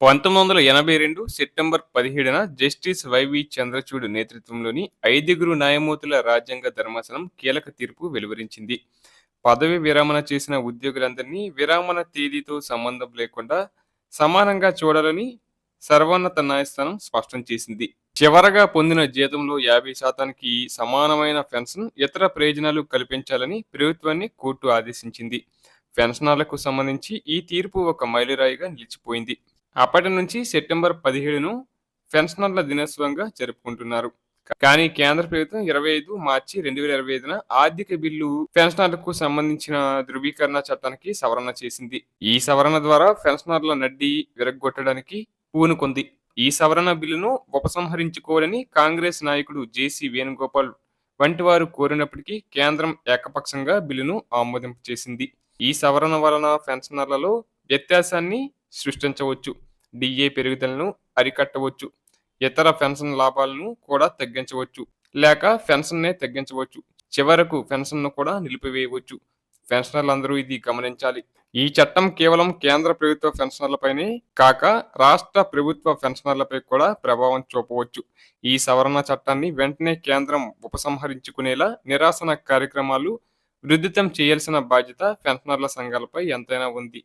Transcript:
పంతొమ్మిది వందల ఎనభై రెండు సెప్టెంబర్ పదిహేడున జస్టిస్ వైవి చంద్రచూడ్ నేతృత్వంలోని ఐదుగురు న్యాయమూర్తుల రాజ్యాంగ ధర్మాసనం కీలక తీర్పు వెలువరించింది. పదవి విరమణ చేసిన ఉద్యోగులందరినీ విరమణ తేదీతో సంబంధం లేకుండా సమానంగా చూడాలని సర్వోన్నత న్యాయస్థానం స్పష్టం చేసింది. చివరగా పొందిన జీతంలో యాభై శాతానికి సమానమైన పెన్షన్ ఇతర ప్రయోజనాలు కల్పించాలని ప్రభుత్వాన్ని కోర్టు ఆదేశించింది. పెన్షనర్లకు సంబంధించి ఈ తీర్పు ఒక మైలురాయిగా నిలిచిపోయింది. అప్పటి నుంచి సెప్టెంబర్ పదిహేడును పెన్షనర్ల దినోత్సవంగా జరుపుకుంటున్నారు. కానీ కేంద్ర ప్రభుత్వం ఇరవై ఐదు మార్చి రెండు వేల ఇరవై ఐదున ఆర్థిక బిల్లు పెన్షనర్లకు సంబంధించిన ధృవీకరణ చట్టానికి సవరణ చేసింది. ఈ సవరణ ద్వారా పెన్షనర్ల నడ్డి విరగ్గొట్టడానికి పూనుకుంది. ఈ సవరణ బిల్లును ఉపసంహరించుకోవాలని కాంగ్రెస్ నాయకుడు జేసీ వేణుగోపాల్ వంటి వారు కోరినప్పటికీ కేంద్రం ఏకపక్షంగా బిల్లును ఆమోదింపు చేసింది ఈ సవరణ వలన పెన్షనర్లలో వ్యత్యాసాన్ని సృష్టించవచ్చు. డిఏ పెరుగుదలను అరికట్టవచ్చు. ఇతర పెన్షన్ లాభాలను కూడా తగ్గించవచ్చు. లేక పెన్షన్నే తగ్గించవచ్చు. చివరకు పెన్షన్ను కూడా నిలిపివేయవచ్చు. పెన్షనర్లందరూ ఇది గమనించాలి. ఈ చట్టం కేవలం కేంద్ర ప్రభుత్వ పెన్షనర్లపైనే కాక రాష్ట్ర ప్రభుత్వ పెన్షనర్లపై కూడా ప్రభావం చూపవచ్చు. ఈ సవరణ చట్టాన్ని వెంటనే కేంద్రం ఉపసంహరించుకునేలా నిరాసన కార్యక్రమాలు వృద్ధితం చేయాల్సిన బాధ్యత పెన్షనర్ల సంఘాలపై ఎంతైనా ఉంది.